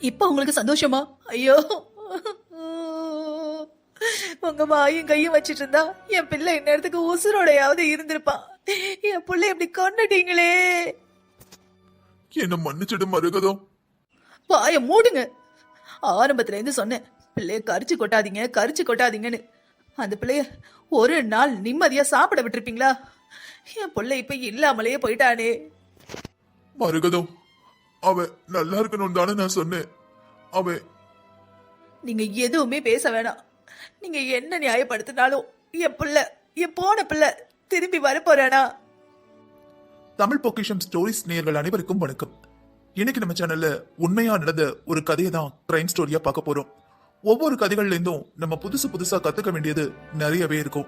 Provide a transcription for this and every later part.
இப்ப உங்களுக்கு சந்தோஷமா? ஐயோ. உங்க வாயும் கையும் வச்சிட்டு இருந்தா என் பிள்ளை இந்நேரத்துக்கு உசுரோடையாவது இருந்திருப்பான் என் பிள்ளை இப்படி கொண்டுட்டீங்களே என்ன மன்னிச்சிடு மருகதம். வாய மூடுங்க. ஆரம்பத்துல இருந்து சொன்னேன் பிள்ளைய கரிச்சு கொட்டாதீங்க கரிச்சு கொட்டாதீங்கன்னு. அந்த பிள்ளைய ஒரு நாள் நிம்மதியா சாப்பிட விட்டுருப்பீங்களா? என் பிள்ளை இப்ப இல்லாமலேயே போயிட்டானே. மருகதம் அவன் நல்லா இருக்கணும் தானே நான் சொன்னேன். அவன் நீங்க எதுவுமே பேச வேணாம். நீங்க என்ன நியாயப்படுத்தினாலும் என் பிள்ளை என் போன பிள்ளை திரும்பி வரப்போறானா? தமிழ் பொக்கிஷம் ஸ்டோரிஸ் நேயர்கள் அனைவருக்கும் வணக்கம். இன்னைக்கு நம்ம சேனல்ல உண்மையா நடந்த ஒரு கதையை தான் கிரைம் ஸ்டோரியா பார்க்க போறோம். ஒவ்வொரு கதைகள்ல இருந்தும் நம்ம புதுசு புதுசா கத்துக்க வேண்டியது நிறையவே இருக்கும்.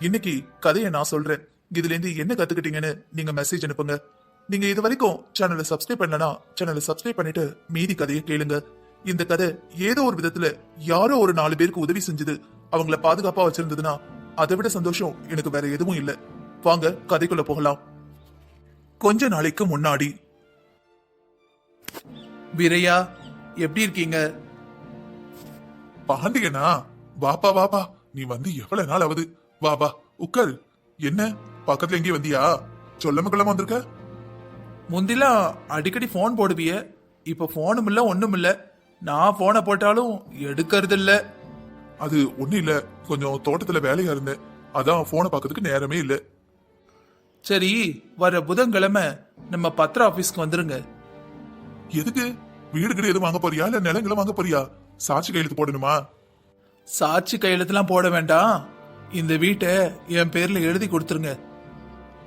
இன்னைக்கு கதையை நான் சொல்றேன். இதுல இருந்து என்ன கத்துக்கிட்டீங்கன்னு நீங்க மெசேஜ் அனுப்புங்க. நீங்க இது வரைக்கும் சேனலை சப்ஸ்கிரைப் பண்ணனா சேனலை சப்ஸ்கிரைப் பண்ணிட்டு மீதி கதையை கேளுங்க. இந்த கதை ஏதோ ஒரு விதத்துல யாரோ ஒரு நாலு பேருக்கு உதவி செஞ்சது. அவங்கள பாதுகாப்பா வச்சிருந்ததுன்னா அதை விட சந்தோஷம் எனக்கு வேற எதுவும் இல்ல. வாங்க கதைக்குள்ள போகலாம். கொஞ்ச நாளைக்கு முன்னாடி. வீரையா எப்படி இருக்கீங்க? பாண்டியனா? வாப்பா வாப்பா நீ வந்து எவ்வளவு நாள் ஆகுது? வா வா உட்காரு. என்ன? பக்கத்துல எங்கேயும் வந்தியா? சொல்லாம வந்திருக்க? முந்திலாம் அடிக்கடி ஃபோன் போடுவிய. இப்ப ஃபோனும் இல்ல ஒண்ணும் இல்ல. நான் போனை போட்டாலும் எடுக்கிறது இல்ல அது ஒண்ணும் இல்ல. கொஞ்சம் தோட்டத்துல வேலையா இருந்தேன். அதான் போனை பார்க்கறதுக்கு நேரமே இல்ல. சரி வர புதன்கிழமை நம்ம பத்திர ஆபீஸ்க்கு வந்துருங்க. எதுக்கு? வீடு கிட்ட எதுவும் வாங்க போறியா? இல்ல நிலங்களை வாங்க போறியா? சாட்சி கையெழுத்து போடணுமா? சாட்சி கையெழுத்துலாம் போட வேண்டாம். இந்த வீட்டை என் பேர்ல எழுதி கொடுத்துருங்க.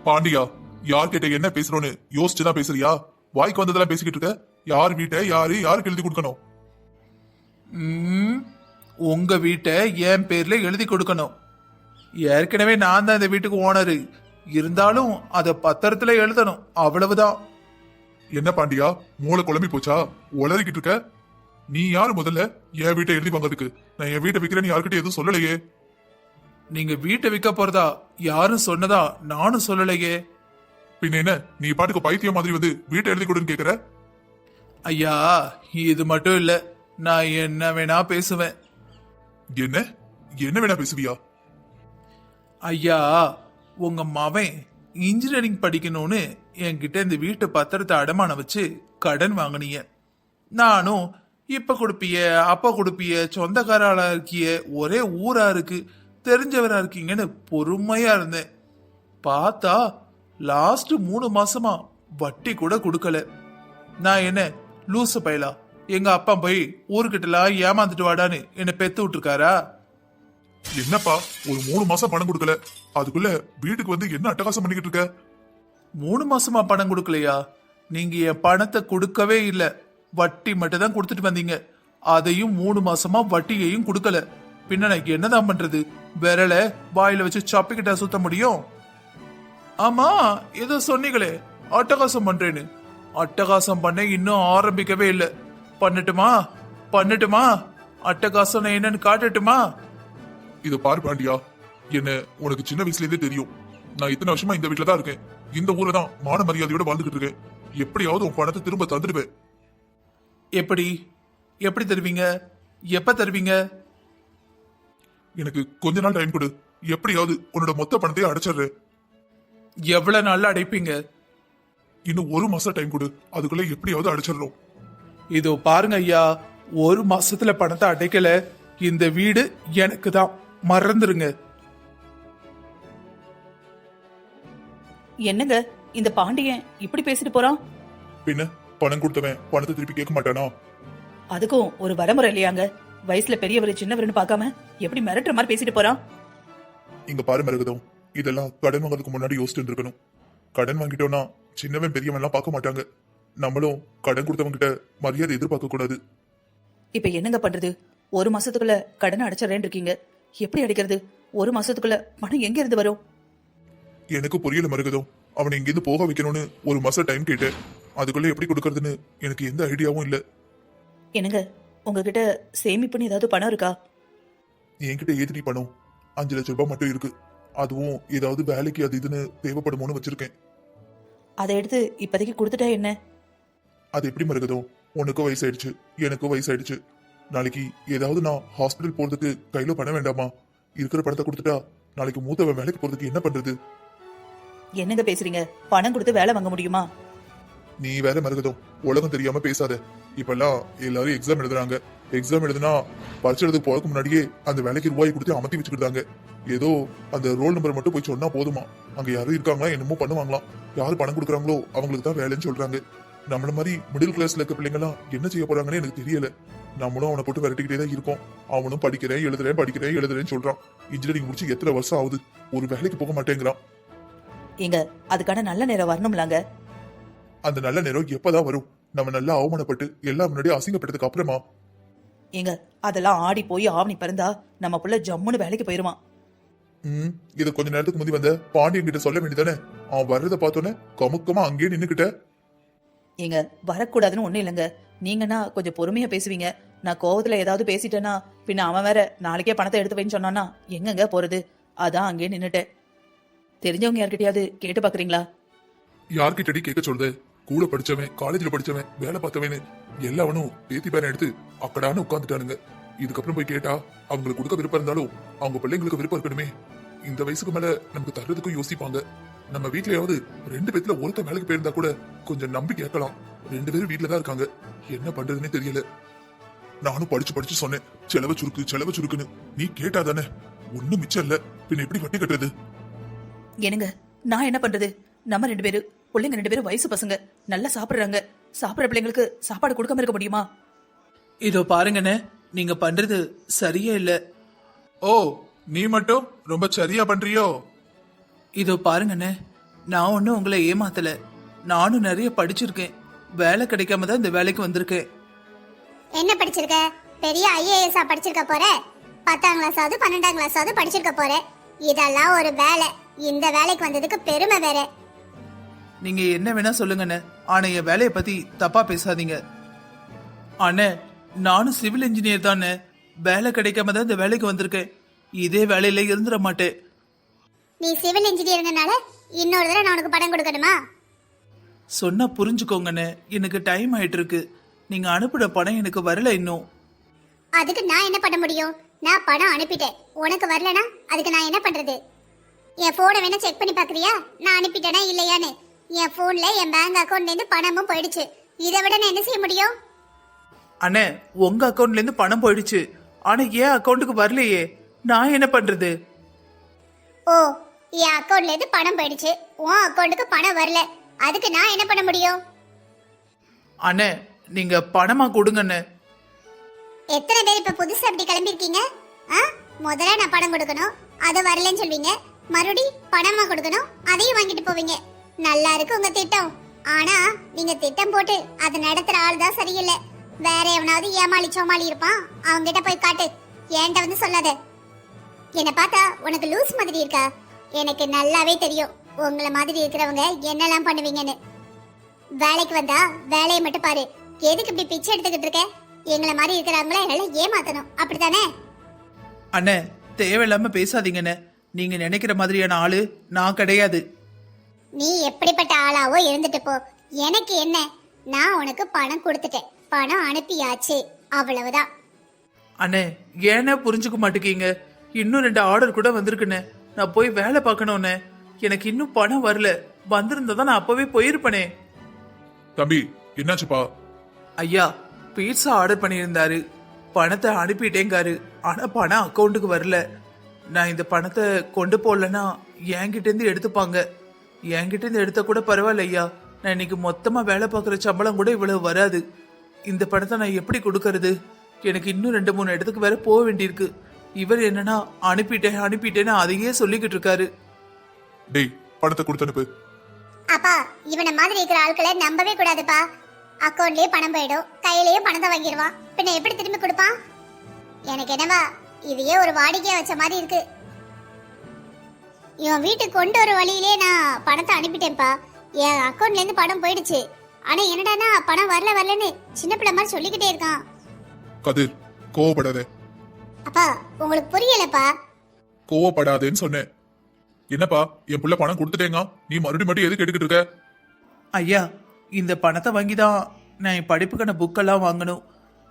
பாண்டியா யார்கிட்ட என்ன பேசுறோன்னு யோசிச்சுதான் பேசுறியா? வாய்க்கு வந்ததெல்லாம் பேசிக்கிட்டு இருக்க? யார் வீட்டை யாரு யாருக்கு எழுதி கொடுக்கணும்? ம், உங்க வீட்டை என் பேர்ல எழுதி கொடுக்கணும். ஏற்கனவே நான் தான் இந்த வீட்டுக்கு ஓனரு இருந்தாலும் அதை பத்திரத்துல எழுதணும். அவ்வளவுதான். என்ன பாண்டியா? மூளை குழம்பி போச்சா? உளறிக்கிட்டு இருக்க? நீ யாரு முதல்ல என் வீட்டை எழுதி வாங்குறதுக்கு? நான் என் வீட்டை விக்கிறேன்னு யார்கிட்ட எதுவும் சொல்லலையே. நீங்க வீட்டை விற்க போறதா யாரும் சொன்னதா நானும் சொல்லலையே. பின்ன என்ன? நீ பாட்டுக்கு பைத்தியம் மாதிரி வந்து வீட்டை எழுதி கொடுன்னு கேக்குற? ஐயா இது மட்டும் இல்ல. நான் என்ன வேணா பேசுவேன். என்ன? என்ன வேணா பேசுவியா? ஐயா உங்க மவன் இன்ஜினியரிங் படிக்கணும்னு என்கிட்ட இந்த வீட்டு பத்திரத்தை அடமானம் வச்சு கடன் வாங்கினீங்க. நானும் இப்ப கொடுப்பிய அப்ப கொடுப்பிய சொந்தக்காராளா இருக்கிய ஒரே ஊரா இருக்கு. தெரிஞ்சவரா இருக்கீங்கன்னு பொறுமையா இருந்தேன். பார்த்தா லாஸ்ட் மூணு மாசமா வட்டி கூட கொடுக்கல. நான் என்ன லூசு பயலா? எங்க அப்பா போய் ஊருக்கிட்டலாம் ஏமாந்துட்டு வாடான்னு என்னை பெத்து விட்டுருக்காரா? என்னப்பா ஒரு மூணு மாசம் பணம் கொடுக்கல. அதுக்குள்ள வீட்டுக்கு வந்து என்ன அட்டகாசம் பண்ணிக்கிட்டு இருக்க? மூணு மாசமா பணம் கொடுக்கலையா? நீங்க என் பணத்தை கொடுக்கவே இல்ல. வட்டி மட்டும் தான் கொடுத்துட்டு வந்தீங்க. அதையும் மூணு மாசமா வட்டியையும் கொடுக்கல. பின்ன நான் என்னதான் பண்றது? விரல வாயில வச்சு சப்பிக்கிட்டா சுத்த முடியும்? ஆமா ஏதோ சொன்னீங்களே அட்டகாசம் பண்றேன்னு. அட்டகாசம் பண்ண இன்னும் ஆரம்பிக்கவே இல்ல. பண்ணட்டுமா? பண்ணட்டுமா? அட்டகாசம் என்னன்னு காட்டட்டுமா? இத பாரு பாண்டியா என்ன உனக்கு சின்ன வயசுல இருந்தே தெரியும். நான் இத்தனை வருஷமா இந்த வீட்டுல தான் இருக்கேன். இந்த ஊர்ல தான் மான மரியாதையோட வாழ்ந்துகிட்டு இருக்கேன். எப்படியாவது உன் பணத்தை திரும்ப தந்துடுவேன். எப்படி? எப்படி தருவீங்க? எப்ப தருவீங்க? எனக்கு கொஞ்ச நாள் டைம் கொடு. எப்படியாவது உன்னோட மொத்த பணத்தையும் அடைச்சிடுறேன். எவ்வளவு நாள்ல அடைப்பீங்க? இன்னும் ஒரு மாசம் டைம் கொடு. அதுக்குள்ள எப்படியாவது அடைச்சிடுறோம் இதோ பாருங்க ஐயா ஒரு மாசத்துல பணத்தை அடைக்கல. இந்த வீடு எனக்கு தான். மறந்துருங்க. என்னங்க இந்த பாண்டியன் இப்படி பேசிட்டு போறான்? பின்ன பணம் கொடுத்தவன் பணத்தை திருப்பி கேட்க மாட்டானா? அதுக்கும் ஒரு வரமுறை இல்லையாங்க? வயசுல பெரியவர் சின்னவர்னு பார்க்காம எப்படி மிரட்டுற மாதிரி பேசிட்டு போறான்? இங்க பாரு மருகதம். இதெல்லாம் கடன் வாங்குறதுக்கு முன்னாடி யோசிச்சுட்டு இருக்கணும் கடன் வாங்கிட்டோம்னா சின்னவன் பெரியவன் எல்லாம் பார்க்க மாட்டாங்க. நம்மளும் கடன் கொடுத்தவங்க கிட்ட மரியாதை எதிர்பார்க்க கூடாது. இப்ப என்னங்க பண்றது? ஒரு மாசத்துக்குள்ள கடன் அடைச்சிடறேன் இருக்கீங்க. எப்படி அடைக்கிறது? ஒரு மாசத்துக்குள்ள பணம் எங்க இருந்து வரும்? எனக்கு புரியல மருகதம் அவனை இங்கிருந்து போக வைக்கணும்னு ஒரு மாசம் டைம் கேட்டேன். அதுக்குள்ள எப்படி கொடுக்கறதுன்னு எனக்கு எந்த ஐடியாவும் இல்ல. என்னங்க? உங்ககிட்ட சேமிப்புன்னு ஏதாவது பணம் இருக்கா? என்கிட்ட ஏதிரி பணம் அஞ்சு லட்சம் ரூபாய் மட்டும் இருக்கு. அதுவும் ஏதாவது வேலைக்கு அது இதுன்னு தேவைப்படுமோன்னு வச்சிருக்கேன். அதை எடுத்து இப்போதைக்கு கொடுத்துட்டா என்ன? அது எப்படி மருகதம் உனக்கும் வயசாயிடுச்சு எனக்கும் வயசாயிடுச்சு. நாளைக்கு ஏதாவது நான் ஹாஸ்பிட்டல் போறதுக்கு கையில பணம் வேண்டாமா? இருக்கிற பணத்தை கொடுத்துட்டா நாளைக்கு மூத்தவன் வேலைக்கு போறதுக்கு என்ன பண்றது? என்னங்க பேசுறீங்க? பணம் கொடுத்து வேலை வாங்க முடியுமா? நீ வேற மருகதம் உலகம் தெரியாம பேசாத. இப்பெல்லாம் எல்லாரும் எக்ஸாம் எழுதுறாங்க. எக்ஸாம் எழுதுனா பரிசு போறதுக்கு முன்னாடியே அந்த வேலைக்கு ரூபாய் கொடுத்து அமர்த்தி வச்சுக்கிட்டாங்க ஏதோ அந்த ரோல் நம்பர் மட்டும் போய் சொன்னா போதுமா? அங்க யாரும் இருக்காங்களா என்னமோ பண்ணுவாங்களாம் யாரு பணம் கொடுக்குறாங்களோ அவங்களுக்கு தான் வேலைன்னு சொல்றாங்க. நம்மள மாதிரி மிடில் கிளாஸ்ல இருக்க பிள்ளைங்கலாம் என்ன செய்ய போறாங்கன்னு எனக்கு தெரியல. நம்மளும் அவனை போட்டு விரட்டிக்கிட்டே தான் இருக்கோம். அவனும் படிக்கிறேன் எழுதுறேன் படிக்கிறேன் எழுதுறேன்னு சொல்றான். இன்ஜினியரிங் முடிச்சு எத்தனை வருஷம் ஆகுது? ஒரு வேலைக்கு போக மாட்டேங்கிறான். ஏங்க அதுக்கான நல்ல நேரம் வரணும்லாங்க. அந்த நல்ல நேரம் எப்பதான் வரும்? நம்ம நல்லா அவமானப்பட்டு எல்லாம் முன்னாடி அசிங்கப்பட்டதுக்கு அப்புறமா? ஏங்க அதெல்லாம் ஆடி போய் ஆவணி பிறந்தா நம்ம புள்ள ஜம்முன்னு வேலைக்கு போயிருவான் ம் இத கொஞ்ச நேரத்துக்கு முந்தி வந்த பாண்டியன் கிட்ட சொல்ல வேண்டியதானே அவன் வர்றத பார்த்தோன்னே கமுக்கமா அங்கேயே நின்னுக்கிட்ட. ஏங்க வரக்கூடாதுன்னு ஒண்ணும் இல்லைங்க. நீங்கன்னா கொஞ்சம் பொறுமையா பேசுவீங்க. நான் கோவத்துல ஏதாவது பேசிட்டேன்னா பின்ன அவன் வேற நாளைக்கே பணத்தை எடுத்து வைன்னு சொன்னானா எங்கங்க போறது? அதான் அங்கேயே நின்னுட்டேன். தெரிஞ்சவங்க யார்கிட்டயாவது கேட்டு பாக்குறீங்களா? யார்கிட்டடி கேட்க சொல்லுது கூட படிச்சவன் காலேஜ்ல படிச்சவன் வேலை பார்த்தவனு எல்லாவனும் பேத்தி பேரன் எடுத்து அக்கடான்னு உட்காந்துட்டானுங்க இதுக்கப்புறம் போய் கேட்டா அவங்களுக்கு கொடுக்க விருப்பம் இருந்தாலும் அவங்க பிள்ளைங்களுக்கு விருப்பம் இருக்கணுமே. இந்த வயசுக்கு மேல நமக்கு தர்றதுக்கும் யோசிப்பாங்க. நம்ம வீட்லயாவது ரெண்டு பேத்துல ஒருத்த வேலைக்கு போயிருந்தா கூட கொஞ்சம் நம்பி கேட்கலாம் ரெண்டு பேரும் வீட்டுல தான் இருக்காங்க. என்ன பண்றதுன்னே தெரியல. நானும் படிச்சு படிச்சு சொன்னேன். செலவு சுருக்கு செலவு சுருக்குன்னு. நீ கேட்டா தானே ஒண்ணும் மிச்சம் இல்ல. பின்ன எப்படி வட்டி கட்டுறது? என்னங்க நான் என்ன பண்றது? நம்ம ரெண்டு பேரும் பிள்ளைங்க ரெண்டு பேரும் வயசு பசங்க. நல்லா சாப்பிடுறாங்க. சாப்பிடுற பிள்ளைங்களுக்கு சாப்பாடு கொடுக்காம இருக்க முடியுமா? இதோ பாருங்கண்ணே நீங்க பண்றது சரியே இல்ல. ஓ நீ மட்டும் ரொம்ப சரியா பண்றியோ? இதோ பாருங்கண்ணே நான் ஒன்னும் உங்களை ஏமாத்தல. நானும் நிறைய படிச்சிருக்கேன். வேலை கிடைக்காம தான் இந்த வேலைக்கு வந்திருக்கேன். என்ன படிச்சிருக்க? பெரிய ஐஏஎஸ் படிச்சிருக்க போற? பத்தாம் கிளாஸாவது பன்னெண்டாம் கிளாஸாவது படிச்சிருக்க போற? இதெல்லாம் ஒரு வேலை. இந்த வேலைக்கு வந்ததுக்கு பெருமை வேற. நீங்க என்ன வேணா சொல்லுங்கண்ணே. ஆனா என் வேலையை பத்தி தப்பா பேசாதீங்க. அண்ணே நானும் சிவில் இன்ஜினியர் தானே வேலை கிடைக்காம தான் இந்த வேலைக்கு வந்திருக்கேன். இதே வேலையில இருந்துட மாட்டேன். நீ சிவில் இன்ஜினியர்னால இன்னொரு தடவை நான் உனக்கு பணம் கொடுக்கணுமா சொன்னா புரிஞ்சுக்கோங்கண்ணே. எனக்கு டைம் ஆயிட்டு இருக்கு நீங்க அனுப்புற பணம் எனக்கு வரல இன்னும். அதுக்கு நான் என்ன பண்ண முடியும்? நான் பணம் அனுப்பிட்டேன். உனக்கு வரலனா அதுக்கு நான் என்ன பண்றது? என் போனை வேணா செக் பண்ணி பாக்குறியா நான் அனுப்பிட்டேனா இல்லையான்னு? என் போன்ல என் பேங்க் அக்கவுண்ட்ல இருந்து பணமும் போயிடுச்சு. இதை விட நான் என்ன செய்ய முடியும்? அண்ணே உங்க அக்கவுண்ட்ல இருந்து பணம் போயிடுச்சு. ஆனா என் அக்கவுண்ட்டுக்கு வரலையே. நான் என்ன பண்றது? ஓ என் அக்கவுண்ட்ல இருந்து பணம் போயிடுச்சு. உன் அக்கவுண்ட்டுக்கு பணம் வரல. அதுக்கு நான் என்ன பண்ண முடியும்? அண்ணே நீங்க பணமா கொடுங்கண்ணே. எத்தனை பேர் இப்ப புதுசா அப்படி கிளம்பிருக்கீங்க ஆ? முதல்ல நான் பணம் கொடுக்கணும். அது வரலன்னு சொல்வீங்க. மறுபடி பணமா கொடுக்கணும். அதையும் வாங்கிட்டு போவீங்க. நல்லா இருக்கு உங்க திட்டம். ஆனா நீங்க திட்டம் போட்டு அதை நடத்துற ஆள் தான் சரியில்லை. வேற எவனாவது ஏமாளி சோமாளி இருப்பான். அவங்க கிட்ட போய் காட்டு. ஏன்ட்ட வந்து சொல்லாத. என்ன பார்த்தா உனக்கு லூஸ் மாதிரி இருக்கா? எனக்கு நல்லாவே தெரியும். உங்கள மாதிரி இருக்கிறவங்க என்னெல்லாம் பண்ணுவீங்கன்னு. வேலைக்கு வந்தா வேலையை மட்டும் பாரு. எதுக்கு இப்படி பிச்சை எடுத்துக்கிட்டு இருக்க? எங்களை மாதிரி இருக்கிறவங்கள எல்லாம் ஏமாத்தணும். அப்படித்தானே? அண்ணே தேவையில்லாம பேசாதீங்கண்ணே. நீங்க நினைக்கிற மாதிரியான ஆளு நான் கிடையாது. நீ எப்படிப்பட்ட ஆளாவோ இருந்துட்டு போ. எனக்கு என்ன? நான் உனக்கு பணம் கொடுத்துட்டேன். பணம் அனுப்பியாச்சு. அவ்வளவுதான். அண்ணே ஏனே புரிஞ்சுக்க மாட்டேங்கீங்க? இன்னும் ரெண்டு ஆர்டர் கூட வந்திருக்குண்ணே. நான் போய் வேலை பார்க்கணும்ண்ணே எனக்கு இன்னும் பணம் வரல. வந்திருந்தா நான் அப்பவே போயிருப்பனே. தம்பி என்னாச்சுப்பா? ஐயா பீட்சா ஆர்டர் பண்ணியிருந்தாரு. பணத்தை அனுப்பிட்டேங்காரு. ஆனா பணம் அக்கௌண்ட்டுக்கு வரல. நான் இந்த பணத்தை கொண்டு போடலன்னா என்கிட்ட இருந்து எடுத்துப்பாங்க. என்கிட்ட இருந்து எடுத்த கூட பரவாயில்ல ஐயா நான் இன்னைக்கு மொத்தமா வேலை பார்க்குற சம்பளம் கூட இவ்வளவு வராது. இந்த பணத்தை நான் எப்படி கொடுக்கறது? எனக்கு இன்னும் ரெண்டு மூணு இடத்துக்கு வேற போக வேண்டியிருக்கு. இவர் என்னன்னா அனுப்பிட்டேன் அனுப்பிட்டேன்னு அதையே சொல்லிக்கிட்டு இருக்காரு. டேய் பணத்தை கொடுத்து அனுப்பு. அப்பா இவனை மாதிரி இருக்கிற ஆட்களை நம்பவே கூடாதுப்பா. அக்கௌண்ட்லயே பணம் போயிடும். கையிலயே பணத்தை வாங்கிடுவான். பின்ன எப்படி திரும்பி கொடுப்பான்? எனக்கு என்னவா இதையே ஒரு வாடிக்கையா வச்ச மாதிரி இருக்கு. இவன் வீட்டுக்கு கொண்டு வர வழியிலே நான் பணத்தை அனுப்பிட்டேன்ப்பா. என் அக்கௌண்ட்ல இருந்து பணம் போயிடுச்சு. ஆனா என்னடானா பணம் வரல வரலன்னு சின்ன பிள்ளை மாதிரி சொல்லிக்கிட்டே இருக்கான். கதிர் கோவப்படாத. அப்பா உங்களுக்கு புரியலப்பா. கோவப்படாதேன்னு சொன்னேன். என்னப்பா என் புள்ள பணம் கொடுத்துட்டேங்க. நீ மறுபடியும் மட்டும் எதுக்கு எடுக்கிட்டு இருக்க? ஐயா இந்த பணத்தை வாங்கி தான் நான் என் படிப்புக்கான புக்கெல்லாம் வாங்கணும்.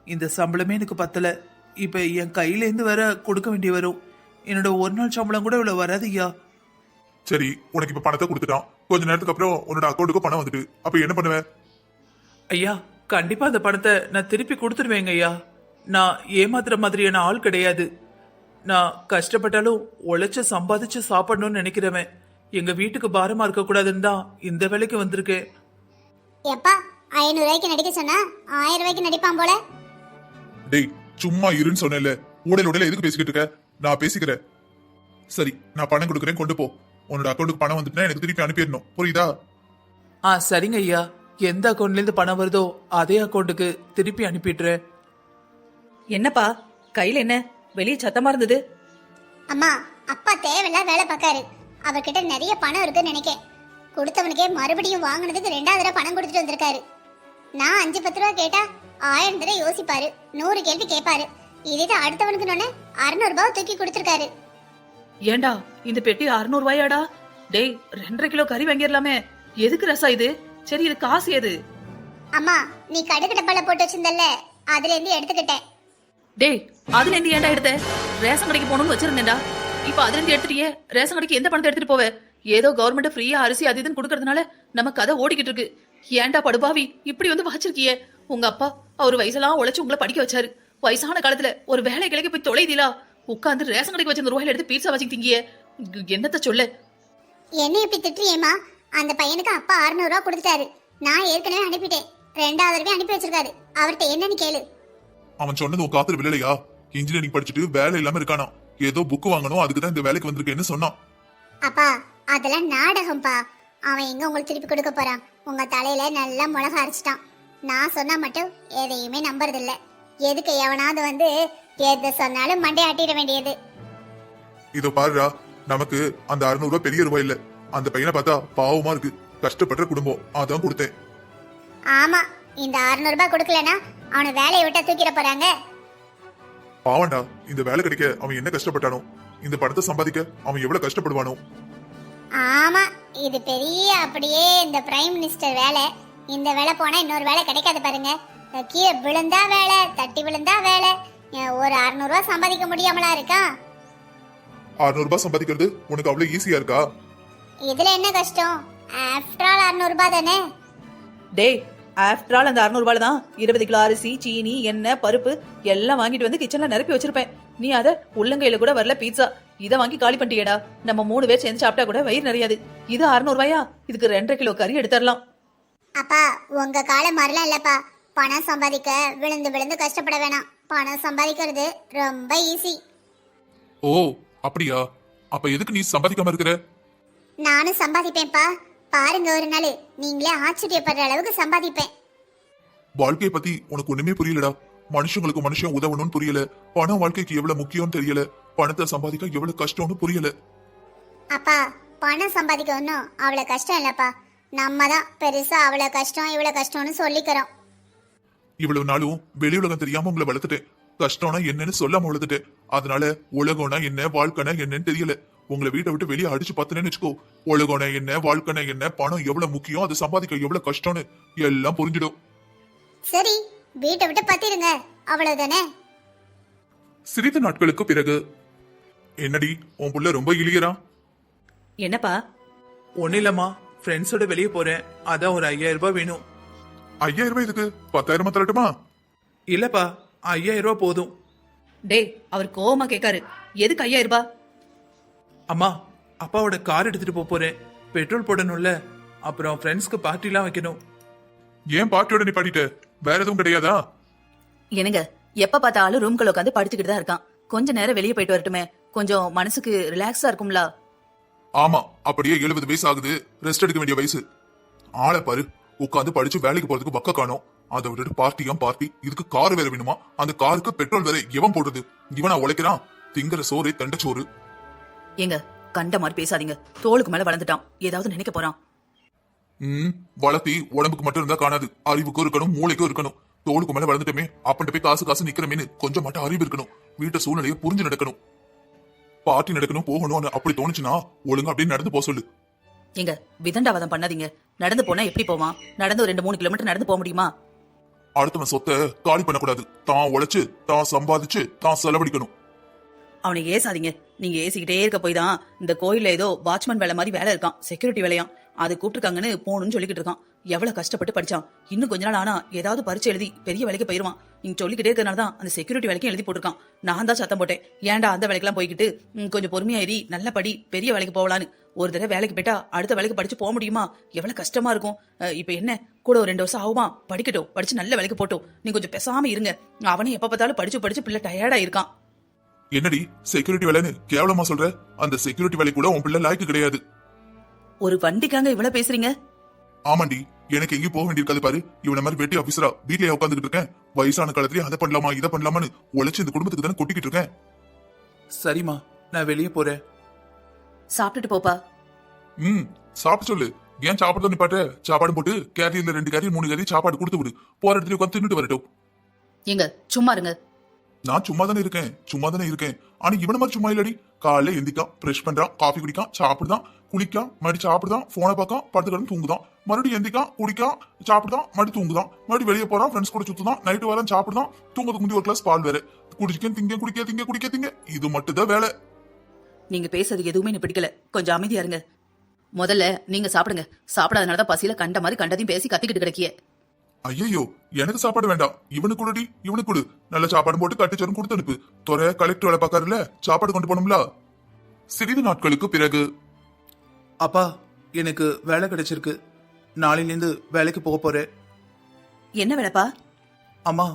இந்த சம்பளமே எனக்கு பத்தல. இப்ப என் கையிலேருந்து வேற கொடுக்க வேண்டி வரும். என்னோட ஒரு நாள் சம்பளம் கூட இவ்வளவு வராது ஐயா. சரி உனக்கு இப்ப பணத்தை கொடுத்துட்டான். கொஞ்ச நேரத்துக்கு அப்புறம் உன்னோட அக்கௌண்ட்டுக்கு பணம் வந்துட்டு. அப்ப என்ன பண்ணுவ? ஐயா கண்டிப்பா அந்த பணத்தை நான் திருப்பி கொடுத்துருவேங்க ஐயா. நான் ஏமாத்துற மாதிரியான ஆள் கிடையாது. நான் கஷ்டப்பட்டாலும் உழைச்சு சம்பாதிச்சு சாப்பிடணும்னு நினைக்கிறவன். எங்க வீட்டுக்கு பாரமா இருக்க கூடாதுன்னு தான் இந்த வேலைக்கு வந்திருக்கேன் எப்பா ஐநூறு ரூபாய்க்கு நடிக்க சொன்னா ஆயிரம் ரூபாய்க்கு நடிப்பான் போல? டேய் சும்மா இருன்னு சொன்னேன்ல. உடல் உடல எதுக்கு பேசிக்கிட்டு இருக்க? நான் பேசிக்கிறேன். சரி நான் பணம் கொடுக்குறேன் கொண்டு போ. உன்னோட அக்கௌண்ட்டுக்கு பணம் வந்துட்டுனா எனக்கு திருப்பி அனுப்பிடணும். புரியுதா? ஆ சரிங்க ஐயா. எந்த அக்கௌண்ட்ல இருந்து பணம் வருதோ அதே அக்கௌண்ட்டுக்கு திருப்பி அனுப்பிடுறேன். என்னப்பா? கையில என்ன? வெளியே சத்தமா இருந்தது? அம்மா அப்பா தேவையில்லா வேலை பார்க்காரு. அவர்கிட்ட நிறைய பணம் இருக்குன்னு நினைக்கேன். கொடுத்தவனுக்கே மறுபடியும் வாங்கினதுக்கு ரெண்டாவது தடவை பணம் கொடுத்துட்டு வந்திருக்காரு. நான் அஞ்சு பத்து ரூபா கேட்டா ஆயிரம் தடவை யோசிப்பாரு. நூறு கேள்வி கேட்பாரு. இதே அடுத்தவனுக்கு நொன்னு அறுநூறு ரூபாய் தூக்கி கொடுத்துருக்காரு. ஏண்டா இந்த பெட்டி 600 ரூபாயாடா டேய் ரெண்டரை கிலோ கறி வாங்கிடலாமே. எதுக்கு ரசா இது? சரி இது காசு எது? அம்மா நீ கடுகு டப்பால போட்டு வச்சிருந்தல்ல அதுல இருந்து எடுத்துக்கிட்டேன். டேய் அதுல இருந்து ஏன்டா எடுத்த? ரேஷன் கடைக்கு போகணும்னு வச்சிருந்தேன்டா. இப்ப அதுல இருந்து எடுத்துட்டியே ரேஷன் கடைக்கு எந்த பணத்தை எடுத்துட்டு போவ? ஏதோ கவர்மெண்ட் ஃப்ரீயா அரிசி அது இதுன்னு கொடுக்கறதுனால நம்ம கதை ஓடிக்கிட்டு இருக்கு. ஏன்டா படுபாவி இப்படி வந்து வச்சிருக்கியே? உங்க அப்பா அவர் வயசெல்லாம் உழைச்சு உங்களை படிக்க வச்சாரு. வயசான காலத்துல ஒரு வேலை கிளைக்கு போய் தொலைதீலா? உட்காந்து ரேஷன் கடைக்கு வச்சிருந்த ரூபாயில எடுத்து பீட்சா வச்சுக்கிட்டீங்க என்னத்த சொல்ல? என்ன இப்படி திட்டுறியேம்மா அந்த பையனுக்கு அப்பா அறுநூறு ரூபா கொடுத்துட்டாரு. நான் ஏற்கனவே அனுப்பிட்டேன். ரெண்டாவது தடவை அனுப்பி வச்சிருக்காரு. அவர்கிட்ட என்னன்னு கேளு. அவன் சொன்னது உன் காத்துல விழலையா? இன்ஜினியரிங் படிச்சுட்டு வேலை இல்லாம இருக்கானா? ஏதோ புக் வாங்கணும் அதுக்கு தான் இந்த வேலைக்கு வந்திருக்கேன்னு சொன்னான். அப்பா அதெல்லாம் நாடகம்ப்பா அவன் எங்க உங்களுக்கு திருப்பி கொடுக்க போறான்? உங்க தலையில நல்லா மிளகா அரைச்சிட்டான். நான் சொன்னா மட்டும் எதையுமே நம்புறதில்ல. எதுக்கு எவனாவது வந்து எதை சொன்னாலும் மண்டை ஆட்டிட வேண்டியது. இதோ பாருடா நமக்கு அந்த 600 ரூபாய் பெரிய ரூபாய் இல்ல. அந்த பையனை பார்த்தா பாவமா இருக்கு. கஷ்டப்படுற குடும்பம். அதான் கொடுத்தேன். ஆமா இந்த 600 ரூபாய் கொடுக்கலனா அவனை வேலையை விட்டா தூக்கிட போறாங்க. பாவண்டா இந்த வேலை கிடைக்க அவன் என்ன கஷ்டப்பட்டானோ? இந்த பணத்தை சம்பாதிக்க அவன் எவ்வளவு கஷ்டப்படுவானோ? ஆமா இது பெரிய அப்படியே இந்த பிரைம் மினிஸ்டர் வேலை. இந்த வேலை போனா இன்னொரு வேலை கிடைக்காது பாருங்க. கீழே விழுந்தா வேலை தட்டி விழுந்தா வேலை. ஒரு 600 ரூபாய் சம்பாதிக்க முடியாமலா இருக்கா? 600 ரூபாய் சம்பாதிக்கிறது உனக்கு அவ்வளவு ஈஸியா இருக்கா? இதுல என்ன கஷ்டம்? ஆஃப்டர் ஆல் 600 ரூபாய் தானே? டேய் ஆஃப்டர் ஆல் அந்த 600 ரூபாயில தான் இருபது கிலோ அரிசி சீனி எண்ணெய் பருப்பு எல்லாம் வாங்கிட்டு வந்து கிச்சன்ல நிரப்பி வச்சிருப்பேன். நீ அத உள்ளங்கையில கூட வரல பீட்சா இத வாங்கி காலி பண்ணிட்டியேடா. நம்ம மூணு பேர் சேர்ந்து சாப்பிட்டா கூட வயிறு நிறையாது. இது 600 ரூபாயா இதுக்கு ரெண்டரை கிலோ கறி எடுத்துடலாம். அப்பா உங்க காலம் மாதிரிலாம் இல்லப்பா. பணம் சம்பாதிக்க விழுந்து விழுந்து கஷ்டப்பட வேணாம். பணம் சம்பாதிக்கிறது ரொம்ப ஈஸி ஓ அப்படியா? அப்ப எதுக்கு நீ சம்பாதிக்காம இருக்கிற? நானும் சம்பாதிப்பேன்ப்பா. பாருங்க ஒரு நாள். நீங்களே ஆச்சரியப்படுற அளவுக்கு சம்பாதிப்பேன். வாழ்க்கைய பத்தி உனக்கு ஒண்ணுமே புரியலடா. மனுஷங்களுக்கு மனுஷன் உதவணும்னு புரியல. பணம் வாழ்க்கைக்கு எவ்வளவு முக்கியம்னு தெரியல. பணத்தை சம்பாதிக்க எவ்வளவு கஷ்டம்னு புரியல. அப்பா பணம் சம்பாதிக்க ஒன்றும் அவ்வளோ கஷ்டம் இல்லப்பா. நம்ம தான் பெருசா அவ்வளோ கஷ்டம் இவ்வளோ கஷ்டம்னு சொல்லிக்கிறோம். இவ்வளவு நாளும் வெளி உலகம் தெரியாம உங்களை வளர்த்துட்டேன். கஷ்டம்னா என்னன்னு சொல்லாம வளர்த்துட்டேன் அதனால உலகம்னா என்ன வாழ்க்கைனா என்னன்னு தெரியல. உங்களை வீட்டை விட்டு வெளியே அடிச்சு பார்த்தேன்னு வச்சுக்கோ. உலகம்னா என்ன வாழ்க்கைனா என்ன பணம் எவ்வளவு முக்கியம் அது சம்பாதிக்க எவ்வளவு கஷ்டம்னு எல்லாம் புரிஞ்சிடும். சரி வீட்டை விட்டு பத்திருங்க. அவ்வளவுதானே? சிறிது நாட்களுக்கு பிறகு என்னடி உன் புள்ள ரொம்ப இளியரா என்னப்பா? ஒன்னும் இல்லம்மா ஃப்ரெண்ட்ஸோட வெளியே போறேன். அதான் ஒரு ஐயாயிரம் ரூபாய் வேணும். ஐயாயிரம் ரூபாய் இதுக்கு பத்தாயிரமா தரட்டுமா இல்லப்பா ஐயாயிரம் ரூபாய் போதும். டேய் அவர் கோவமா கேட்காரு எதுக்கு 5000 ரூபாய்? அம்மா அப்பாவோட கார் எடுத்துட்டு போப் போறேன். பெட்ரோல் போடணும்ல அப்புறம் ஃப்ரெண்ட்ஸ்க்கு பார்ட்டிலாம் வைக்கணும். ஏன் பாட்டியோட நீ பாடிட்ட? வேற எதுவும் கிடையாதா? என்னங்க எப்ப பார்த்தாலும் ரூம்குள்ள உட்காந்து படிச்சுக்கிட்டு தான் இருக்கான். கொஞ்ச நேரம் வெளியே போயிட்டு வரட்டுமே. கொஞ்சம் மனசுக்கு ரிலாக்ஸா இருக்கும்ல. ஆமா அப்படியே எழுபது வயசு ஆகுது. ரெஸ்ட் எடுக்க வேண்டிய வயசு. ஆளை பாரு. உட்காந்து படிச்சு வேலைக்கு போறதுக்கு பக்க காணோம். அதை விட்டுட்டு பார்ட்டியும் பார்ட்டி? இதுக்கு கார் வேற வேணுமா? அந்த காருக்கு பெட்ரோல் வேற எவன் போடுறது? இவனா உழைக்கிறான். திங்கிற சோறு தண்டச்சோறு ஏங்க கண்ட மாதிரி பேசாதீங்க. தோளுக்கு மேல வளர்ந்துட்டான். ஏதாவது நினைக்க போறான். ம் வளர்த்தி உடம்புக்கு மட்டும் இருந்தா காணாது. அறிவுக்கும் இருக்கணும் மூளைக்கும் இருக்கணும். தோளுக்கு மேல வளர்ந்துட்டோமே அப்பன்ட்டு போய் காசு காசு நிக்கிறமேனு கொஞ்சம் மட்டும் அறிவு இருக்கணும். வீட்டை சூழ்நிலையை புரிஞ்சு நடக்கணும். பார்ட்டி நடக்கணும் போகணும் அப்படி தோணுச்சுன்னா ஒழுங்கா அப்படியே நடந்து போக சொல்லு. ஏங்க விதண்டாவாதம் பண்ணாதீங்க. நடந்து போனா எப்படி போவான்? நடந்து ஒரு ரெண்டு மூணு கிலோமீட்டர் நடந்து போக முடியுமா? அடுத்தவன் சொத்தை காலி பண்ணக்கூடாது. தான் உழைச்சு தான் சம்பாதிச்சு தான் செலவழிக்கணும். அவனை ஏசாதீங்க. நீங்க ஏசிக்கிட்டே இருக்க போய் தான் இந்த கோயில்ல ஏதோ வாட்ச்மேன் வேலை மாதிரி வேலை இருக்கான். செக்யூரிட்டி வேலையாம். அது கூப்பிட்டுருக்காங்கன்னு போகணும்னு சொல்லிக்கிட்டு இருக்கான். எவ்வளவு கஷ்டப்பட்டு படிச்சான். இன்னும் கொஞ்ச நாள் ஆனா ஏதாவது பரிச்சை எழுதி பெரிய வேலைக்கு போயிருவான். நீங்க சொல்லிக்கிட்டே இருக்கனால தான் அந்த செக்யூரிட்டி வேலைக்கும் எழுதி போட்டிருக்கான். நான் தான் சத்தம் போட்டேன். ஏன்டா அந்த வேலைக்கெல்லாம் போய்கிட்டு கொஞ்சம் பொறுமையா ஏறி நல்ல படி பெரிய வேலைக்கு போகலான்னு. ஒரு தடவை வேலைக்கு போயிட்டா அடுத்த வேலைக்கு படிச்சு போக முடியுமா? எவ்வளவு கஷ்டமா இருக்கும். இப்ப என்ன? கூட ஒரு ரெண்டு வருஷம் ஆகுமா? படிக்கட்டும். படிச்சு நல்ல வேலைக்கு போட்டோம் நீ கொஞ்சம் பேசாம இருங்க. அவனே எப்ப பார்த்தாலும் படிச்சு படிச்சு பிள்ளை டயர்டா இருக்கான். என்னடி? செக்யூரிட்டி வேலைன்னு கேவலமா சொல்ற? அந்த செக்யூரிட்டி வேலை கூட உன் பிள்ளை லாய்க்கு கிடையாது. ஒரு வண்டிக்காங்க இவ்வளவு பேசுறீங்க? ஆமாண்டி. எனக்கு எங்கேயும் போக வேண்டியிருக்காது பாரு. இவன மாதிரி வெட்டி ஆபீசரா வீட்லயே உட்காந்துட்டு இருக்கேன். வயசான காலத்துலயே அதை பண்ணலாமா இதை பண்ணலாமான்னு உழைச்சு இந்த குடும்பத்துக்கு தானே கொட்டிக்கிட்டு இருக்கேன். சரிம்மா. நான் வெளியே போறேன். சாப்பிட்டுட்டு போப்பா ம் சாப்பிட சொல்லு. ஏன் சாப்பிட நிப்பாட்ட சாப்பாடு போட்டு கேரியர்ல ரெண்டு கேரியர் மூணு கேரியர் சாப்பாடு கொடுத்து விடு. போற இடத்துல உட்காந்து தின்னுட்டு வரட்டும். எங்க? சும்மா இருங்க. நான் சும்மா தானே இருக்கேன். சும்மா தானே இருக்கேன். ஆனா இவன மாதிரி சும்மா இல்லடி. காலைல எந்திக்கான் பிரஷ் பண்றான் காஃபி குடிக்கான் சாப்பிடுதான் குளிக்கான் மறுபடி சாப்பிடுதான் போனை பார்க்கான் படுத்துக்கிட்டு தூங்குதான். மறுபடியும் எந்திக்கான் குடிக்கான் சாப்பிடுதான் மறுபடி தூங்குதான். மறுபடி வெளியே போறான் ஃப்ரெண்ட்ஸ் கூட சுத்துதான் நைட்டு வரான் சாப்பிடுதான். தூங்கதுக்கு முந்தி ஒரு கிளாஸ் பால் வேற. குடிச்சிக்க திங்க குடிக்க திங்க குடிக்க திங்க. இது மட்டும் தான் வேலை. நீங்க பேசுறது எதுவுமே எனக்கு பிடிக்கல. கொஞ்சம் அமைதியா இருங்க. முதல்ல நீங்க சாப்பிடுங்க. சாப்பிடாதனால தான் பசியில கண்ட மாதிரி கண்டதையும் பேசி கத்திக்கிட்டு கிடைக்கிய. ஐயோ எனக்கு சாப்பாடு வேண்டாம். இவனுக்கு கொடுடி இவனுக்கு கொடு. நல்ல சாப்பாடு போட்டு கட்டிச்சோறும் கொடுத்து அனுப்பு. துறை கலெக்டர் வேலை பார்க்காருல்ல சாப்பாடு கொண்டு போகணும்ல? சிறிது நாட்களுக்கு பிறகு. அப்பா எனக்கு வேலை கிடைச்சிருக்கு. நாளையிலேருந்து வேலைக்கு போக போறேன். என்ன வேலைப்பா? அம்மா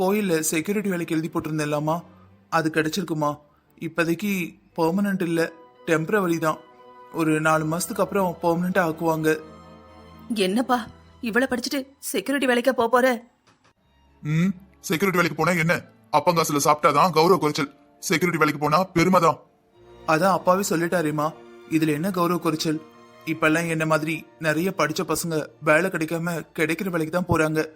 கோயில்ல செக்யூரிட்டி வேலைக்கு எழுதி போட்டிருந்தேன்லாமா அது கிடைச்சிருக்குமா? இப்போதைக்கு பெர்மனன்ட் இல்லை. டெம்பரவரி தான். ஒரு நாலு மாசத்துக்கு அப்புறம் பெர்மனண்டா ஆக்குவாங்க. என்னப்பா? இவ்வளவு படிச்சுட்டு செக்யூரிட்டி வேலைக்கா போக போற? ம் செக்யூரிட்டி வேலைக்கு போனா என்ன? அப்பங்காசுல சாப்பிட்டாதான் கௌரவ குறைச்சல். செக்யூரிட்டி வேலைக்கு போனா பெருமை தான். அதான் அப்பாவே சொல்லிட்டாரேம்மா. இதுல என்ன கௌரவ குறைச்சல்? இப்பெல்லாம் என்ன மாதிரி நிறைய படிச்ச பசங்க வேலை கிடைக்காம கிடைக்கிற வேலைக்கு தான் போறாங்க.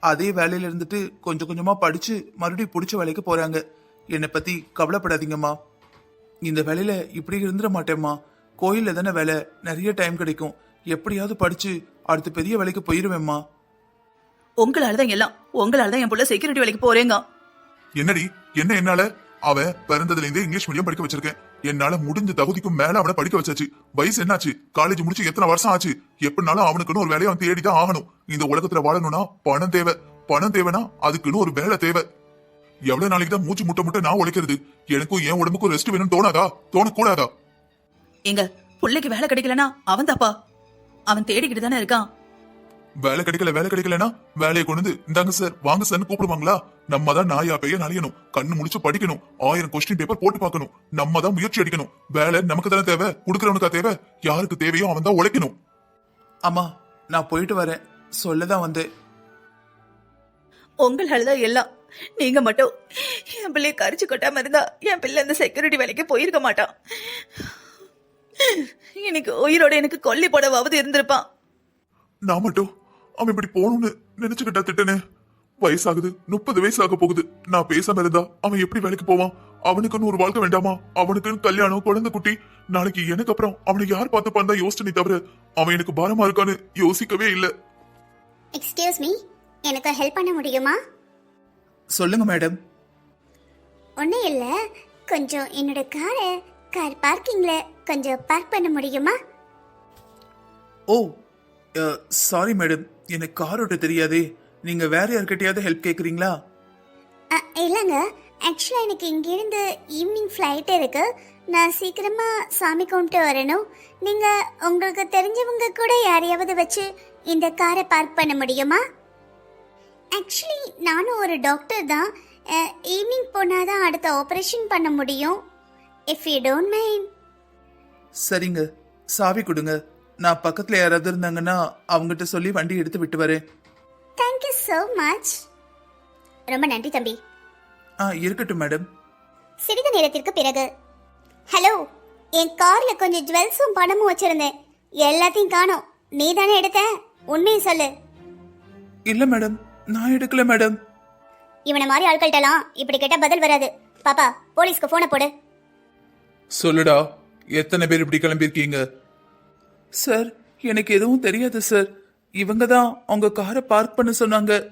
அதே வேலையில இருந்துட்டு கொஞ்சம் கொஞ்சமா படிச்சு மறுபடியும் பிடிச்ச வேலைக்கு போறாங்க. என்னை பத்தி கவலைப்படாதீங்கம்மா. இந்த வேலையில இப்படி இருந்துட மாட்டேம்மா. கோயில்ல தானே வேலை. நிறைய டைம் கிடைக்கும். எப்படியாவது படிச்சு அடுத்து பெரிய வேலைக்கு போயிருவேம்மா. உங்களாலதான் எல்லாம். உங்களாலதான் என் புள்ள செக்யூரிட்டி வேலைக்கு போறேங்க. என்னடி? என்ன என்னால? அவன் பிறந்ததுல இருந்தே இங்கிலீஷ் மீடியம் படிக்க வச்சிருக்கேன். என்னால முடிஞ்ச தகுதிக்கும் மேல அவனை படிக்க வச்சாச்சு. வயசு என்னாச்சு? காலேஜ் முடிச்சு எத்தனை வருஷம் ஆச்சு? எப்படினாலும் அவனுக்குன்னு ஒரு வேலையை அவன் தேடிதான் ஆகணும். இந்த உலகத்துல வாழணும்னா பணம் தேவை. பணம் தேவைன்னா அதுக்குன்னு ஒரு வேலை தேவை. எவ்வளவு நாளைக்கு தான் மூச்சு முட்டை முட்டை நான் உழைக்கிறது? எனக்கும் என் உடம்புக்கும் ரெஸ்ட் வேணும்னு தோணாதா? தோணக்கூடாதா? எங்க புள்ளைக்கு வேலை கிடைக்கலனா அவன் தாப்பா அவன் தேடிக்கிட்டு தானே இருக்கான். வேலை கிடைக்கல வேலை கிடைக்கலனா வேலையை கொண்டு வந்து இந்தாங்க சார் வாங்க சார்னு கூப்பிடுவாங்களா? நம்ம தான் நாயா பெய்ய நலையணும். கண்ணு முடிச்சு படிக்கணும். ஆயிரம் கொஸ்டின் பேப்பர் போட்டு பார்க்கணும். நம்ம தான் முயற்சி அடிக்கணும். வேலை நமக்கு தானே தேவை? கொடுக்கறவனுக்கா தேவை? யாருக்கு தேவையோ அவன் தான் உழைக்கணும். அம்மா நான் போயிட்டு வரேன். சொல்லதான் வந்தேன். உங்களாலதான் எல்லாம் நீங்க மட்டும் என் பிள்ளைய கரிச்சு கொட்டாம இருந்தா என் பிள்ளை இந்த செக்யூரிட்டி வேலைக்கு போயிருக்க மாட்டான். எனக்கு உயிரோட எனக்கு கொல்லி போடவாவது இருந்திருப்பான். நான் மட்டும் அவன் இப்படி போகணும்னு நினைச்சுக்கிட்டா திட்டனே. வயசாகுது முப்பது வயசு ஆக போகுது. நான் பேசாம இருந்தா அவன் எப்படி வேலைக்கு போவான்? அவனுக்குன்னு ஒரு வாழ்க்கை வேண்டாமா? அவனுக்குன்னு கல்யாணம் குழந்தை குட்டி. நாளைக்கு எனக்கு அப்புறம் அவனை யார் பார்த்து பண்ணா யோசிச்சனே தவிர அவன் எனக்கு பாரமா இருக்கான்னு யோசிக்கவே இல்லை. எக்ஸ்கியூஸ் மீ எனக்கு ஹெல்ப் பண்ண முடியுமா? சொல்லுங்க மேடம். ஒன்றும் இல்லை. கொஞ்சம் என்னோட காரை கார் பார்க்கிங்கில் கொஞ்சம் பார்க் பண்ண முடியுமா? Oh sorry madam. எனக்கு கார் ஓட்ட தெரியாதே. நீங்க வேற யார்கிட்டயாவது ஹெல்ப் கேக்குறீங்களா? இல்லைங்க. ஆக்சுவலாக எனக்கு இங்கேருந்து ஈவினிங் ஃப்ளைட் இருக்கு. நான் சீக்கிரமாக சாமி கும்பிட்டு வரணும். நீங்கள் உங்களுக்கு தெரிஞ்சவங்க கூட யாரையாவது வச்சு இந்த காரை பார்க் பண்ண முடியுமா? ஆக்சுவலி நானும் ஒரு டாக்டர் தான். ஈவினிங் போனால் தான் அடுத்த ஆப்ரேஷன் பண்ண முடியும். இஃப் யூ டோன்ட் மைண்ட் சரிங்க. சாவி கொடுங்க. நான் பக்கத்துல யாராவது இருந்தாங்கன்னா அவங்ககிட்ட சொல்லி வண்டி எடுத்து விட்டு வரேன். தேங்க்யூ ஸோ மச் ரொம்ப நன்றி தம்பி. ஆ இருக்கட்டும் மேடம். சிறிது நேரத்திற்கு பிறகு. ஹலோ என் கார்ல கொஞ்சம் ஜுவல்ஸும் பணமும் வச்சிருந்தேன். எல்லாத்தையும் காணோம். நீ தானே எடுத்த? உண்மையை சொல்லு. இல்ல மேடம். நான் எடுக்கல மேடம். இவனை மாதிரி ஆட்கள்கிட்டலாம் இப்படி கேட்டா பதில் வராது. பாப்பா போலீஸ்க்கு போனை போடு. சொல்லுடா எத்தனை பேர் இப்படி கிளம்பியிருக்கீங்க? சார் எனக்கு எதுவும் தெரியாது சார். இவங்க தான் அவங்க காரை பார்க் பண்ண சொன்னாங்க.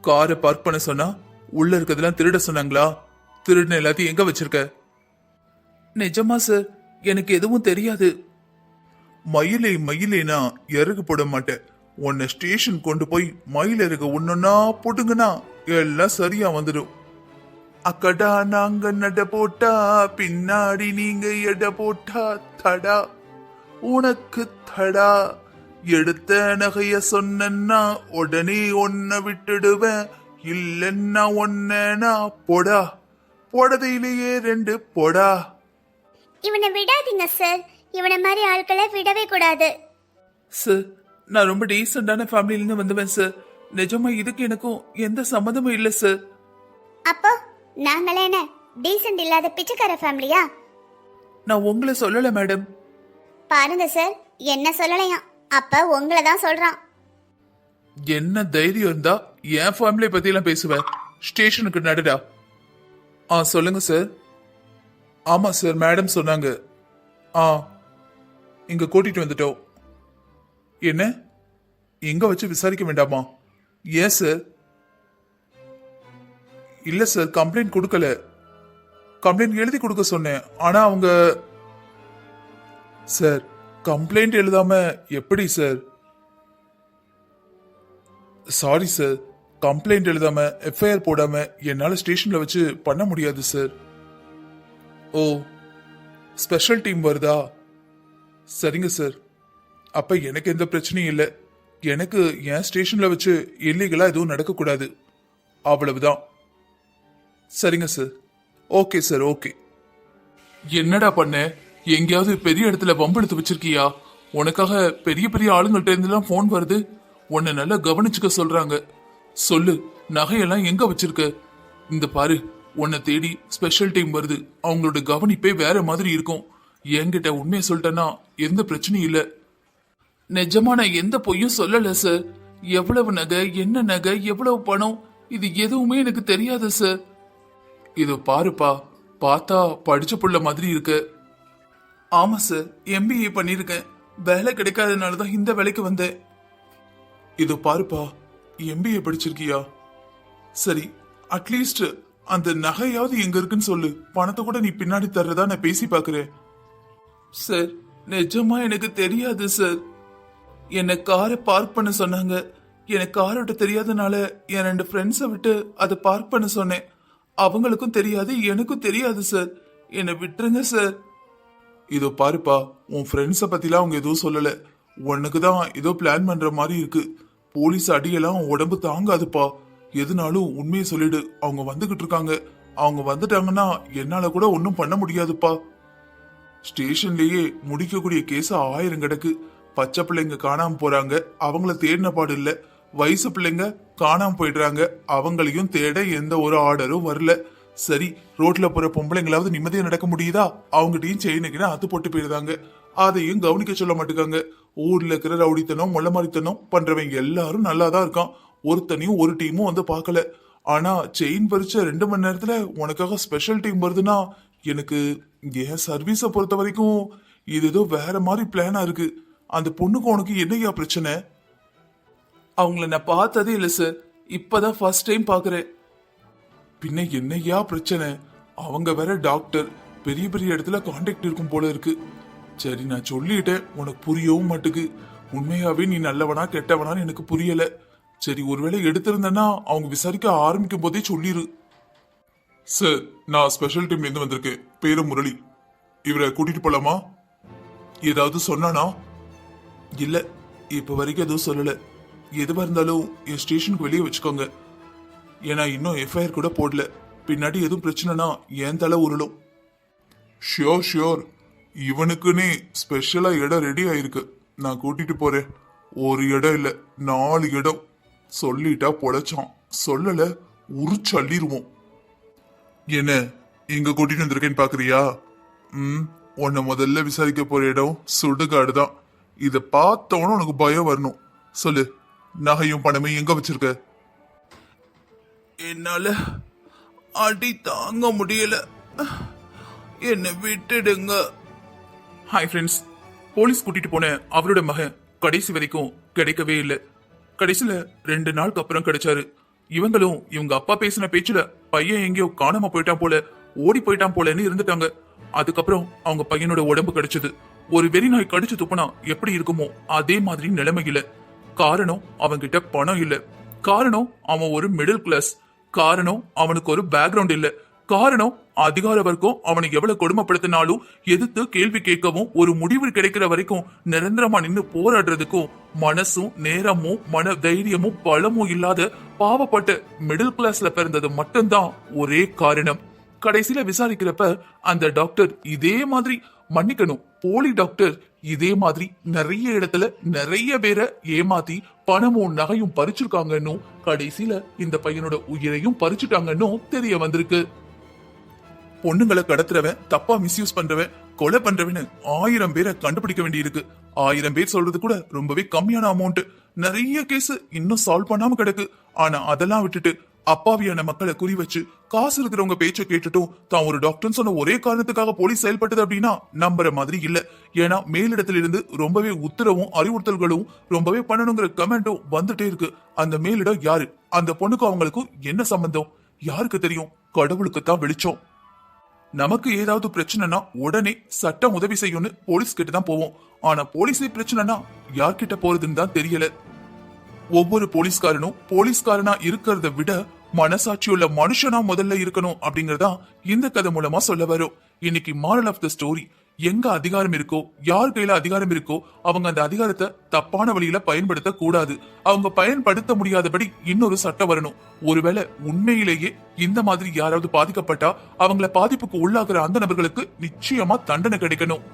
காரை பார்க் பண்ண சொன்னா உள்ள இருக்கிறதெல்லாம் திருட சொன்னாங்களா? திருடின எல்லாத்தையும் எங்க வச்சிருக்க? நிஜமா சார் எனக்கு எதுவும் தெரியாது. மயிலை மயிலேனா இறகு போட மாட்டேன். உன்னை ஸ்டேஷன் கொண்டு போய் மயில் இறகு ஒன்னொன்னா போட்டுங்கன்னா எல்லாம் சரியா வந்துடும். அக்கடா நாங்க நட போட்டா பின்னாடி நீங்க எட போட்டா தடா. உனக்கு தடா. எடுத்த நகைய சொன்னா உடனே ஒன்ன விட்டுடுவேன். இல்லன்னா ஒன்னா போடா. போடதையிலேயே ரெண்டு போடா. இவனை விடாதீங்க சார் இவனை மாதிரி ஆட்களை விடவே கூடாது. சார் நான் ரொம்ப டீசெண்டான ஃபேமிலில இருந்து வந்தவன் சார் நிஜமா இதுக்கு எனக்கும் எந்த சம்மந்தமும் இல்லை சார் அப்போ நாங்களே என்ன டீசென்ட் இல்லாத பிச்சைக்கார ஃபேமிலியா? நான் உங்களை சொல்லல மேடம் பாருங்க சார் என்ன சொல்லலையாம். அப்ப உங்களை தான் சொல்றான். என்ன தைரியம் இருந்தா என் ஃபேமிலியை பத்தி எல்லாம் பேசுவேன் ஸ்டேஷனுக்கு நடடா. ஆ சொல்லுங்க சார் ஆமா சார் மேடம் சொன்னாங்க. ஆ இங்க கூட்டிட்டு வந்துட்டோம். என்ன? எங்க வச்சு விசாரிக்க வேண்டாமா? ஏன் சார் இல்ல சார் கம்ப்ளைண்ட் கொடுக்கல. கம்ப்ளைண்ட் எழுதி கொடுக்க சொன்னேன். ஆனா அவங்க சார் கம்ப்ளைண்ட் எழுதாம எப்படி சார் சாரி சார் கம்ப்ளைண்ட் எழுதாம எஃப்ஐஆர் போடாம என்னால ஸ்டேஷன்ல வச்சு பண்ண முடியாது சார் ஓ ஸ்பெஷல் டீம் வருதா? சரிங்க சார் அப்ப எனக்கு எந்த பிரச்சனையும் இல்லை. எனக்கு என் ஸ்டேஷன்ல வச்சு இல்லீகலா எதுவும் நடக்கக்கூடாது. அவ்வளவுதான். சரிங்க சார் ஓகே சார் ஓகே என்னடா பண்ண? எங்கேயாவது பெரிய இடத்துல வம்பெடுத்து வச்சிருக்கியா? உனக்காக பெரிய பெரிய ஆளுங்கள்ட்ட இருந்தெல்லாம் ஃபோன் வருது. உன்னை நல்லா கவனிச்சுக்க சொல்றாங்க. சொல்லு நகையெல்லாம் எங்க வச்சிருக்க? இந்த பாரு உன்னை தேடி ஸ்பெஷல் டீம் வருது. அவங்களோட கவனிப்பே வேற மாதிரி இருக்கும். என்கிட்ட உண்மையை சொல்லிட்டேன்னா எந்த பிரச்சனையும் இல்லை. நிஜமா நான் எந்த பொய்யும் சொல்லல சார் எவ்வளவு நகை என்ன நகை எவ்வளவு பணம் இது எதுவுமே எனக்கு தெரியாது சார் இது பாருப்பா பார்த்தா படிச்ச புள்ள மாதிரி இருக்கு. ஆமா சார் எம்பிஏ பண்ணிருக்கேன். வேலை கிடைக்காதனால தான் இந்த வேலைக்கு வந்தேன். இது பாருப்பா எம்பிஏ படிச்சிருக்கியா? சரி அட்லீஸ்ட் அந்த நகையாவது எங்க இருக்குன்னு சொல்லு. பணத்தை கூட நீ பின்னாடி தர்றதா நான் பேசி பாக்குறேன் சார் நிஜமா எனக்கு தெரியாது சார் என்னை காரை பார்க் பண்ண சொன்னாங்க. எனக்கு கார் ஓட்ட தெரியாதனால என் ரெண்டு ஃப்ரெண்ட்ஸை விட்டு அதை பார்க் பண்ண சொன்னேன். அவங்களுக்கும் தெரியாது எனக்கும் தெரியாது சார் என்னை விட்டுருங்க சார் இதோ பாருப்பா உன் ஃப்ரெண்ட்ஸை பற்றிலாம் அவங்க எதுவும் சொல்லலை. உனக்கு தான் ஏதோ பிளான் பண்ணுற மாதிரி இருக்கு. போலீஸ் அடியெல்லாம் உன் உடம்பு தாங்காதுப்பா. எதுனாலும் உண்மையை சொல்லிடு. அவங்க வந்துகிட்டு இருக்காங்க. அவங்க வந்துட்டாங்கன்னா என்னால் கூட ஒன்றும் பண்ண முடியாதுப்பா. ஸ்டேஷன்லேயே முடிக்கக்கூடிய கேஸ் ஆயிரம் கிடக்கு. பச்சை பிள்ளைங்க காணாம போறாங்க. அவங்கள தேடின பாடு இல்ல. வயசு பிள்ளைங்க காணாம போயிடுறாங்க. அவங்களையும் தேட எந்த ஒரு ஆர்டரும் வரல. சரி ரோட்ல போற பொம்பளைங்களாவது நிம்மதியா நடக்க முடியுதா? அவங்ககிட்டயும் செயினுக்குன்னு அத்து போட்டு போயிடுறாங்க. அதையும் கவனிக்க சொல்ல மாட்டேங்காங்க ஊர்ல இருக்கிற ரவுடித்தனம் முள்ளமாரித்தனம் பண்றவங்க எல்லாரும் நல்லா தான் இருக்கான். ஒருத்தனையும் ஒரு டீமும் வந்து பார்க்கல. ஆனா செயின் பறிச்ச ரெண்டு மணி நேரத்துல உனக்காக ஸ்பெஷல் டீம் வருதுன்னா எனக்கு என் சர்வீஸை பொறுத்த வரைக்கும் இது ஏதோ வேற மாதிரி பிளானா இருக்கு. அந்த பொண்ணுக்கு உனக்கு என்னையா பிரச்சனை? அவங்கள நான் பார்த்ததே இல்லை சார் இப்பதான் ஃபர்ஸ்ட் டைம் பாக்குறேன். பின்ன என்னையா பிரச்சனை? அவங்க வேற டாக்டர் பெரிய பெரிய இடத்துல கான்டாக்ட் இருக்கும் போல இருக்கு. சரி நான் சொல்லிட்டேன். உனக்கு புரியவும் மாட்டுக்கு. உண்மையாவே நீ நல்லவனா கெட்டவனான்னு எனக்கு புரியல. சரி ஒருவேளை எடுத்திருந்தேன்னா அவங்க விசாரிக்க ஆரம்பிக்கும் போதே சொல்லிரு. சார் நான் ஸ்பெஷல் டீம்ல இருந்து வந்திருக்கேன். பேரு முரளி. இவரை கூட்டிட்டு போலாமா? ஏதாவது சொன்னானா? இல்ல இப்ப வரைக்கும் எதுவும் சொல்லல. எதுவா இருந்தாலும் என் ஸ்டேஷனுக்கு வெளியே வச்சுக்கோங்க. ஏன்னா இன்னும் எஃப்ஐஆர் கூட போடல. பின்னாடி எதுவும் பிரச்சனைனா என் தலை உருளும். ஷியோர் ஷியோர் இவனுக்குன்னே ஸ்பெஷலா இடம் ரெடி ஆயிருக்கு. நான் கூட்டிட்டு போறேன். ஒரு இடம் இல்ல நாலு இடம். சொல்லிட்டா பொழைச்சான். சொல்லல உரிச்சள்ளிருவோம். என்ன எங்க கூட்டிட்டு வந்திருக்கேன்னு பாக்குறியா? ம் உன்னை முதல்ல விசாரிக்க போற இடம் சுடுகாடு தான். இதை பார்த்தவன உனக்கு பயம் வரணும். சொல்லு நகையும் பணமும் எங்க வச்சிருக்க? என்னால அடி தாங்க முடியல. என்னை விட்டுடுங்க. ஹாய் ஃப்ரெண்ட்ஸ் போலீஸ் கூட்டிட்டு போன அவரோட மகன் கடைசி வரைக்கும் கிடைக்கவே இல்லை. கடைசியில ரெண்டு நாளுக்கு அப்புறம் கிடைச்சாரு. இவங்களும் இவங்க அப்பா பேசின பேச்சுல பையன் எங்கேயோ காணாம போயிட்டான் போல ஓடி போயிட்டான் போலன்னு இருந்துட்டாங்க. அதுக்கப்புறம் அவங்க பையனோட உடம்பு கிடைச்சது. ஒரு வெறி நாய் கடிச்சு துப்புனா எப்படி இருக்குமோ அதே மாதிரி நிலைமையில. காரணம் அவன்கிட்ட பணம் இல்ல. காரணம் அவன் ஒரு மிடில் கிளாஸ் காரணம் அவனுக்கு ஒரு பேக்ரவுண்ட் இல்ல. காரணம் அதிகார வர்க்கம் அவனை எவ்வளவு கொடுமைப்படுத்தினாலும் எதிர்த்து கேள்வி கேட்கவும் ஒரு முடிவு கிடைக்கிற வரைக்கும் நிரந்தரமா நின்னு போராடுறதுக்கும் மனசும் நேரமும் மன தைரியமும் பலமும் இல்லாத பாவப்பட்ட மிடில் கிளாஸ்ல பிறந்தது மட்டும்தான் ஒரே காரணம். கடைசியில விசாரிக்கிறப்ப அந்த டாக்டர் இதே மாதிரி மன்னிக்கணும். போலி டாக்டர் இதே மாதிரி நிறைய இடத்துல நிறைய பேரை ஏமாத்தி பணமும் நகையும் பறிச்சிருக்காங்கன்னு கடைசியில இந்த பையனோட உயிரையும் பறிச்சுட்டாங்கன்னு தெரிய வந்திருக்கு. பொண்ணுங்களை கடத்துறவன் தப்பா மிஸ்யூஸ் பண்றவன் கொலை பண்றவன்னு ஆயிரம் பேரை கண்டுபிடிக்க வேண்டியிருக்கு. ஆயிரம் பேர் சொல்றது கூட ரொம்பவே கம்மியான அமௌண்ட் நிறைய கேஸ் இன்னும் சால்வ் பண்ணாம கிடக்கு. ஆனா அதெல்லாம் விட்டுட்டு அப்பாவியான மக்களை குறி வச்சு காசு இருக்கிறவங்க பேச்ச கேட்டுட்டும் தான் ஒரு டாக்டர் சொன்ன ஒரே காரணத்துக்காக போலீஸ் செயல்பட்டது அப்படின்னா நம்புற மாதிரி இல்ல. ஏன்னா மேலிடத்துல இருந்து ரொம்பவே உத்தரவும் அறிவுறுத்தல்களும் ரொம்பவே பண்ணணுங்கிற கமெண்டும் வந்துட்டே இருக்கு. அந்த மேலிடம் யாரு? அந்த பொண்ணுக்கும் அவங்களுக்கும் என்ன சம்பந்தம்? யாருக்கு தெரியும்? கடவுளுக்கு தான் வெளிச்சம். நமக்கு ஏதாவது பிரச்சனைனா உடனே சட்டம் உதவி செய்யும்னு போலீஸ் கிட்ட தான் போவோம். ஆனா போலீஸே பிரச்சனைனா யார்கிட்ட போறதுன்னு தான் தெரியல. ஒவ்வொரு போலீஸ்காரனும் போலீஸ்காரனா இருக்கிறத விட மனசாட்சியுள்ள மனுஷனா முதல்ல இருக்கணும் அப்படிங்கறதா இந்த கதை மூலமா சொல்ல வரும். இன்னைக்கு மாரல் ஆஃப் த ஸ்டோரி எங்க அதிகாரம் இருக்கோ யார் கையில அதிகாரம் இருக்கோ அவங்க அந்த அதிகாரத்தை தப்பான வழியில பயன்படுத்த கூடாது அவங்க பயன்படுத்த முடியாதபடி இன்னொரு சட்டம் வரணும். ஒருவேளை உண்மையிலேயே இந்த மாதிரி யாராவது பாதிக்கப்பட்டா அவங்கள பாதிப்புக்கு உள்ளாகிற அந்த நபர்களுக்கு நிச்சயமா தண்டனை கிடைக்கணும்.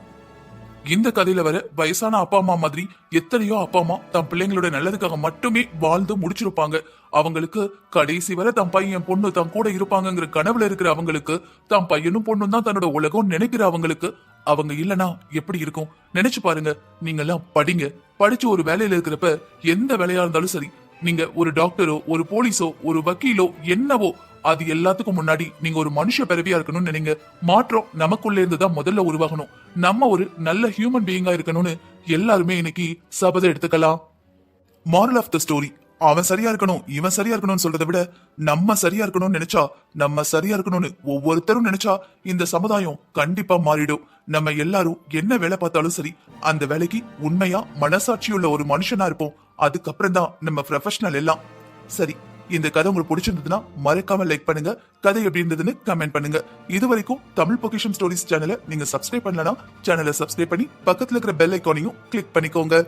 இந்த கதையில வர வயசான அப்பா அம்மா மாதிரி எத்தனையோ அப்பா அம்மா தம் பிள்ளைங்களோட நல்லதுக்காக மட்டுமே வாழ்ந்து முடிச்சிருப்பாங்க. அவங்களுக்கு கடைசி வரை தம் பையன் பொண்ணு தம் கூட இருப்பாங்கங்கிற கனவுல இருக்கிற அவங்களுக்கு தம் பையனும் பொண்ணும் தான் தன்னோட உலகம் நினைக்கிற அவங்களுக்கு அவங்க இல்லனா எப்படி இருக்கும்? நினைச்சு பாருங்க. நீங்க எல்லாம் படிங்க. படிச்சு ஒரு வேலையில இருக்கிறப்ப எந்த வேலையா இருந்தாலும் சரி நீங்க ஒரு டாக்டரோ ஒரு போலீஸோ ஒரு வக்கீலோ என்னவோ அது எல்லாத்துக்கும் முன்னாடி நீங்க ஒரு மனுஷ பிறவியா இருக்கணும்னு நினைங்க. மாற்றம் நமக்குள்ள இருந்து தான் முதல்ல உருவாகணும். நம்ம ஒரு நல்ல ஹியூமன் பீயிங்கா இருக்கணும்னு எல்லாருமே இன்னைக்கு சபதம் எடுத்துக்கலாம். மாரல் ஆஃப் த ஸ்டோரி அவன் சரியா இருக்கணும் இவன் சரியா இருக்கணும்னு சொல்றதை விட நம்ம சரியா இருக்கணும்னு நினைச்சா நம்ம சரியா இருக்கணும்னு ஒவ்வொருத்தரும் நினைச்சா இந்த சமுதாயம் கண்டிப்பா மாறிடும். நம்ம எல்லாரும் என்ன வேலை பார்த்தாலும் சரி அந்த வேலைக்கு உண்மையா மனசாட்சியுள்ள ஒரு மனுஷனா இருப்போம். அதுக்கப்புறம் தான் நம்ம ப்ரொஃபஷனல் எல்லாம். சரி இந்த கதை உங்களுக்கு பிடிச்சிருந்ததுன்னா மறக்காம லைக் பண்ணுங்க. கதை எப்படி இருந்ததுன்னு கமெண்ட் பண்ணுங்க. இது வரைக்கும் தமிழ் பொக்கிஷன் ஸ்டோரிஸ் சேனலை நீங்க சப்ஸ்கிரைப் பண்ணலனா சேனலை சப்ஸ்கிரைப் பண்ணி பக்கத்துல இருக்கிற பெல் ஐக்கானையும் கிளிக் பண்ணிக்கோங்க.